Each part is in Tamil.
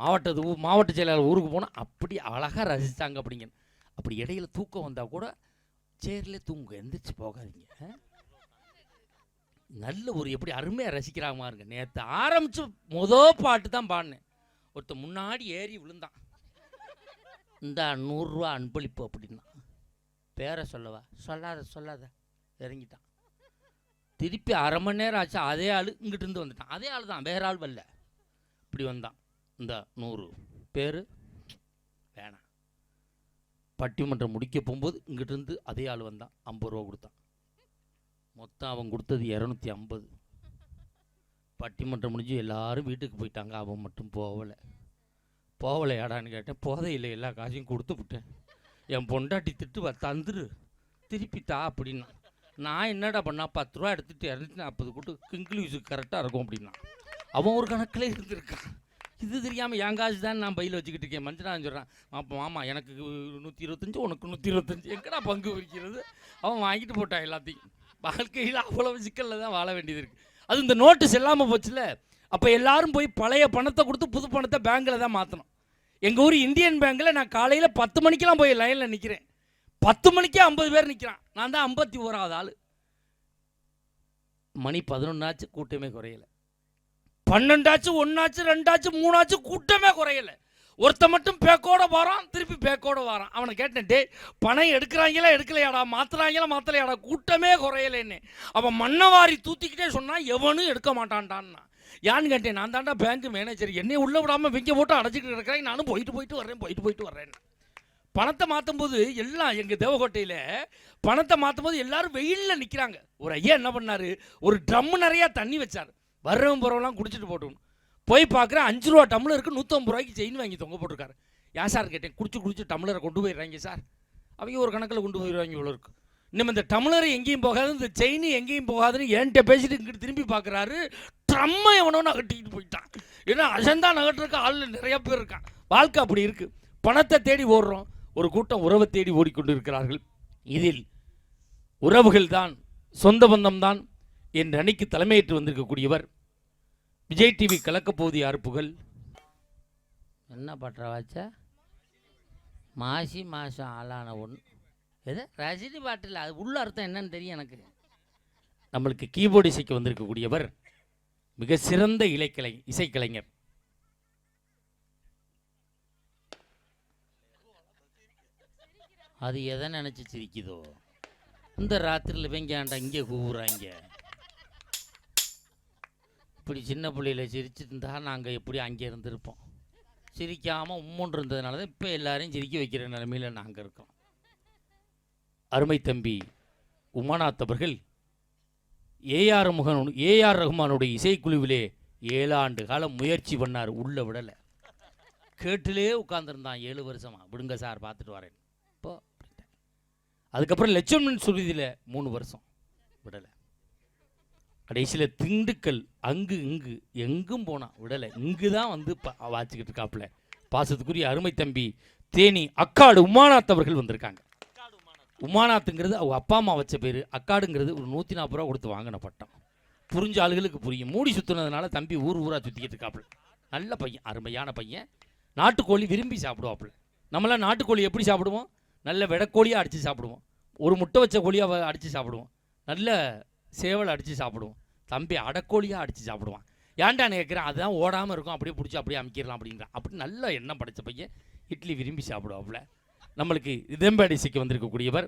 மாவட்டத்து மாவட்ட செயலாளர் ஊருக்கு போனால் அப்படி அழகாக ரசித்தாங்க அப்படிங்க அப்படி இடையில தூக்கம் வந்தால் கூட சேர்லேயே தூங்க எந்திரிச்சு போகாதீங்க. நல்ல ஒரு எப்படி அருமையாக ரசிக்கிறாங்க பாருங்க. நேற்று ஆரம்பித்து மொதல் பாட்டு தான் பாடினேன். ஒருத்தன் முன்னாடி ஏறி விழுந்தான். இந்த நூறுரூவா அன்பளிப்பு அப்படின்னா. பேரை சொல்லவா? சொல்லாத சொல்லாத. இறங்கிட்டான். திருப்பி அரை மணி நேரம் ஆச்சு அதே ஆள் இங்கிட்டு இருந்து வந்துட்டான். அதே ஆள் தான் வேற ஆள் வரல. இப்படி வந்தான். இந்த நூறு. பேர்? வேணாம். பட்டிமன்றம் முடிக்க போகும்போது இங்கிட்டிருந்து அதே ஆள் வந்தான். ஐம்பது ரூபா கொடுத்தான். மொத்தம் அவன் கொடுத்தது இரநூத்தி ஐம்பது. பட்டிமன்றம் முடிஞ்சு எல்லாரும் வீட்டுக்கு போயிட்டாங்க. அவன் மட்டும் போகலை. போகலையாடான்னு கேட்டேன். போதையில் எல்லா காசையும் கொடுத்து விட்டேன். என் பொண்டாட்டி திட்டு தந்துரு. திருப்பி தா அப்படின்னா. நான் என்னடா பண்ணா? பத்து ரூபா எடுத்துட்டு இரநூத்தி நாற்பது கூட்டு இங்கிலீஷுக்கு கரெக்டாக இருக்கும் அப்படின்னா. அவன் ஒரு கணக்கில் இருந்திருக்கான். இது தெரியாமல் என் காசு தான் நான் பையில் வச்சுக்கிட்டு இருக்கேன். மஞ்சள் சொல்கிறான் அப்போ மாமா எனக்கு நூற்றி இருபத்தஞ்சி உனக்கு நூற்றி இருபத்தஞ்சு எங்கடா பங்கு வைக்கிறது அவன் வாங்கிட்டு போட்டான் எல்லாத்தையும். வாழ்க்கையில் அவ்வளவு சிக்கலில் தான் வாழ வேண்டியது இருக்குது அது இந்த நோட்டு செல்லாமல் போச்சுல. அப்போ எல்லாரும் போய் பழைய பணத்தை கொடுத்து புது பணத்தை பேங்க்கில் தான் மாற்றணும் எங்கள் ஊர் இந்தியன் பேங்க்கில் நான் காலையில் பத்து மணிக்கெல்லாம் போய் லைனில் நிற்கிறேன் பத்து மணிக்கே ஐம்பது பேர் நிற்கிறான் நான் தான் ஐம்பத்தி ஓராவது ஆள். மணி பதினொன்னாச்சு கூட்டமே குறையலை. பன்னெண்டாச்சு ஒன்றாச்சு ரெண்டாச்சு மூணாச்சு கூட்டமே குறையலை. ஒருத்த மட்டும் பேக்கோட வரான் திருப்பி பேக்கோட வரான். அவனை கேட்டேன் டே பணம் எடுக்கிறாங்களா எடுக்கலையாடா? மாத்துறாங்களா மாத்தலையாடா? கூட்டமே குறையலைன்னு. அவன் மண்ணவாரி தூத்திக்கிட்டே சொன்னால் எவனும் எடுக்க மாட்டான்டான்னா. யான்னு கேட்டேன் நான் தாண்டா பேங்க் மேனேஜர் என்னை உள்ளே விடாமல் விங்க போட்டு அடைச்சிக்கிட்டு இருக்கிறேன். நானும் போயிட்டு போயிட்டு வர்றேன் போயிட்டு போயிட்டு வர்றேன் பணத்தை மாற்றும் போது எல்லாம் எங்கள் தேவகோட்டையில் பணத்தை மாற்றும் போது எல்லாரும் வெயிலில் நிற்கிறாங்க ஒரு ஐயா என்ன பண்ணாரு? ஒரு ட்ரம் நிறையா தண்ணி வச்சார். வர்றவன் போகிறவெல்லாம் குடிச்சிட்டு போட்டோம் போய் பார்க்குறேன் அஞ்சு ரூபா டம்ளருக்கு நூற்றம்பது ரூபாய்க்கு செயின் வாங்கி தொங்க போட்டிருக்காரு. ஏன் சார் கேட்டேன் குடிச்சு குடிச்சு டம்ளரை கொண்டு போயிடுறாங்க சார். அவங்க ஒரு கணக்கில் கொண்டு போயிடுவாங்க இவ்வளோ இருக்கு. இன்னும் இந்த டம்ளர் எங்கேயும் போகாது இந்த செயின் எங்கேயும் போகாதுன்னு என்கிட்ட பேசிட்டு இங்கிட்டு திரும்பி பார்க்குறாரு. ட்ரம்மை எவனோ நகட்டிக்கிட்டு போயிட்டான். ஏன்னா அசந்தா நகட்டுறக்கு ஆள் நிறைய பேர் இருக்கான் வாழ்க்கை அப்படி இருக்குது பணத்தை தேடி ஓடுறோம். ஒரு கூட்டம் உறவை தேடி ஓடிக்கொண்டு இருக்கிறார்கள் இதில் உறவுகள் தான் சொந்த பந்தம் தான் என் அணிக்கு தலைமையேற்று வந்திருக்கக்கூடியவர். விஜய் டிவி கலக்கப்போகுதி அறுப்புகள். என்ன பண்ற வாச்ச மாசி மாதம் ஆளான ஒன்று எது? ரஜினி பாட்டில். அது உள்ள அர்த்தம் என்னன்னு தெரியும் எனக்கு. நம்மளுக்கு கீபோர்டு இசைக்கு வந்திருக்கக்கூடியவர். மிக சிறந்த இலைக்கலை இசைக்கலைஞர். அது எதை நினச்சி சிரிக்குதோ? இந்த ராத்திரியில் வெங்காண்டா இங்கே கூவுறாங்க? இப்படி சின்ன பிள்ளையில் சிரிச்சிருந்தா நாங்கள் எப்படி அங்கே இருந்திருப்போம்? சிரிக்காமல் உம்முன் இருந்ததுனால தான் இப்போ எல்லாரையும் சிரிக்க வைக்கிற நிலமையில் நாங்கள் இருக்கோம். அருமை தம்பி உமாநாத் அவர்கள் ஏஆர் முகன் ஏஆர் ரஹ்மானுடைய இசைக்குழுவிலே ஏழாண்டு காலம் முயற்சி பண்ணார் உள்ள விடலை. கேட்டிலே உட்காந்துருந்தான் ஏழு வருஷமா. விடுங்க சார் பார்த்துட்டு வரேன். இப்போ அதுக்கப்புறம் லட்சுமணன் சுருதியில் மூணு வருஷம். விடலை. கடைசியில் திண்டுக்கல் அங்கு இங்கு எங்கும் போனான் விடலை. இங்கு தான் வந்து பா வாச்சிக்கிட்டு இருக்காப்புல. பாசத்துக்குரிய அருமை தம்பி தேனி அக்காடு உமானாத் அவர்கள் வந்திருக்காங்க. உமாநாத்துங்கிறது அவங்க அப்பா அம்மா வச்ச பேர். அக்காடுங்கிறது ஒரு நூற்றி நாற்பது ரூபா கொடுத்து வாங்கின பட்டம். புரிஞ்ச ஆளுகளுக்கு புரியும். மூடி சுற்றுனதுனால தம்பி ஊர் ஊராக சுற்றிக்கிட்டு இருக்காப்புல. நல்ல பையன் அருமையான பையன். நாட்டுக்கோழி விரும்பி சாப்பிடுவாப்புல. நம்மளாம் நாட்டுக்கோழி எப்படி சாப்பிடுவோம்? நல்ல விடக்கோழியாக அடித்து சாப்பிடுவோம். ஒரு முட்டை வச்ச கோழியாக அடித்து சாப்பிடுவோம். நல்ல சேவல் அடித்து சாப்பிடுவோம். தம்பி அடக்கோழியாக அடித்து சாப்பிடுவான். ஏன்டா கேட்குறேன் அதுதான் ஓடாமல் இருக்கும். அப்படியே பிடிச்சி அப்படியே அமைக்கிடலாம் அப்படிங்கிறான் அப்படி நல்ல எண்ணம் படைச்ச பையன் இட்லி விரும்பி சாப்பிடுவாப்புல. நம்மளுக்கு ரிதம்பேடி இசைக்கு வந்திருக்கக்கூடியவர்.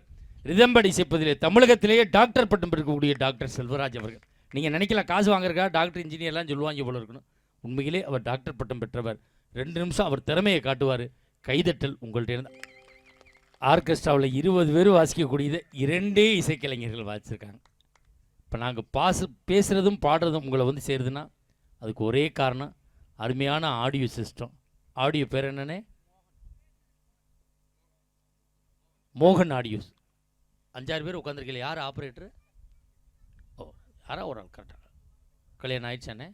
ரிதம்பேடி இசைப்பதிலே தமிழகத்திலேயே டாக்டர் பட்டம் இருக்கக்கூடிய டாக்டர் செல்வராஜ் அவர்கள். நீங்கள் நினைக்கல காசு வாங்குறக்கா டாக்டர் இன்ஜினியர்லாம் சொல்லுவாங்க போல இருக்கணும் உண்மையிலே அவர் டாக்டர் பட்டம் பெற்றவர். ரெண்டு நிமிஷம் அவர் திறமையை காட்டுவார். கைதட்டல் உங்கள்கிட்ட ஆர்கெஸ்ட்ராவில் இருபது பேர் வாசிக்கக்கூடியதை. இரண்டே இசைக்கலைஞர்கள் வாசிச்சிருக்காங்க. இப்போ நாங்கள் பாசு பேசுகிறதும் பாடுறதும் உங்களை வந்து சேருதுன்னா அதுக்கு ஒரே காரணம் அருமையான ஆடியோ சிஸ்டம் ஆடியோ பேர் என்னன்னே? மோகன் ஆடியோஸ் அஞ்சாறு பேர் உட்காந்துருக்கல யார் ஆப்ரேட்டர் ஓ யாரா ஒரு ஆள் கரெக்டாக கல்யாணம் ஆயிடுச்சானே?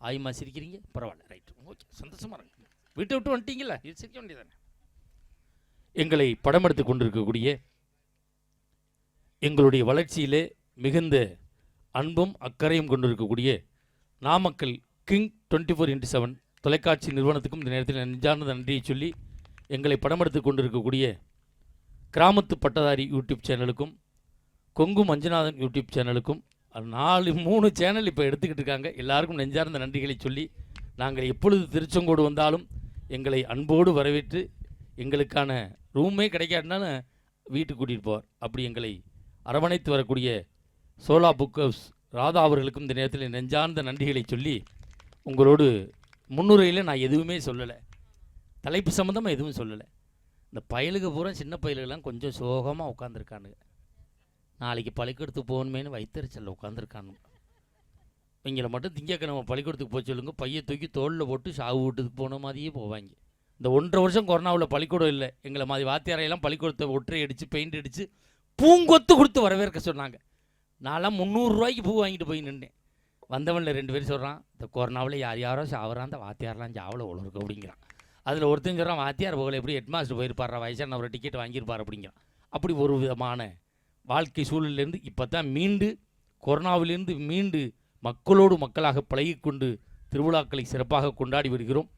ஆயுமா சிரிக்கிறீங்க? பரவாயில்ல ரைட்டு ஓகே சந்தோஷமாக இருக்கு வீட்டை விட்டு வந்துட்டீங்களா இது சிரிக்க வேண்டியதானே எங்களை படம் எடுத்து கொண்டிருக்கக்கூடிய எங்களுடைய வளர்ச்சியிலே மிகுந்த அன்பும் அக்கறையும் கொண்டிருக்கக்கூடிய Namakkal king twenty four into seven தொலைக்காட்சி நிறுவனத்துக்கும் இந்த நேரத்தில் நெஞ்சார்ந்த நன்றியை சொல்லி எங்களை படம் எடுத்து கொண்டிருக்கக்கூடிய கிராமத்து பட்டதாரி யூடியூப் சேனலுக்கும் கொங்கு மஞ்சுநாதன் யூடியூப் சேனலுக்கும் நாலு மூணு சேனல் இப்போ எடுத்துக்கிட்டு இருக்காங்க. எல்லாருக்கும் நெஞ்சார்ந்த நன்றிகளை சொல்லி நாங்கள் எப்பொழுது திருச்செங்கோடு வந்தாலும் எங்களை அன்போடு வரவேற்று எங்களுக்கான ரூமே கிடைக்காட்டினாலும் வீட்டுக்கு கூட்டிகிட்டு போவார். அப்படி எங்களை அரவணைத்து வரக்கூடிய சோலா புக் ஹவுஸ் ராதா அவர்களுக்கும் இந்த நேரத்தில் நெஞ்சார்ந்த நன்றிகளை சொல்லி உங்களோடு முன்னுரையில் நான் எதுவுமே சொல்லலை. தலைப்பு சம்மந்தமாக எதுவும் சொல்லலை. இந்த பயலுக பூரா சின்ன பயலுகள்லாம் கொஞ்சம் சோகமாக உட்காந்துருக்கானுங்க நாளைக்கு பள்ளிக்கூடத்துக்கு போகணுமேனு வைத்தறிச்சலில் உட்காந்துருக்கானுங்க இவங்களை மட்டும் திங்கக்கிழமை பள்ளிக்கூடத்துக்கு போக சொல்லுங்க. பையை தூக்கி தோளில் போட்டு சாவு வீட்டுக்கு போன மாதிரியே போவாங்க. இந்த ஒன்றரை வருஷம் கொரோனாவில் பள்ளிக்கூடம் இல்லை. எங்களை மாதிரி வாத்தியாரையெல்லாம் பள்ளிக்கூடத்தை ஒற்றை அடித்து பெயிண்ட் அடித்து பூங்கொத்து கொடுத்து வரவேற்க சொன்னாங்க. நான்லாம் முந்நூறுரூவாய்க்கு பூ வாங்கிட்டு போய் நின்றேன் வந்தவனில் ரெண்டு பேரும் சொல்கிறான் இந்த கொரோனாவில் யார் யாரோ சாவறான் அந்த வாத்தியாரெலாம் சாவல ஒழுங்கு அப்படிங்கிறான். அதில் ஒருத்தன் சொல்கிறான் வாத்தியார் போகல எப்படி ஹெட் மாஸ்டர் வயசான ஒரு டிக்கெட் வாங்கியிருப்பார் அப்படிங்கிறான். அப்படி ஒரு விதமான வாழ்க்கை சூழலிலேருந்து இப்போ தான் மீண்டு கொரோனாவிலிருந்து மீண்டு மக்களோடு மக்களாக பழகிக்கொண்டு திருவிழாக்களை சிறப்பாக கொண்டாடி வருகிறோம்.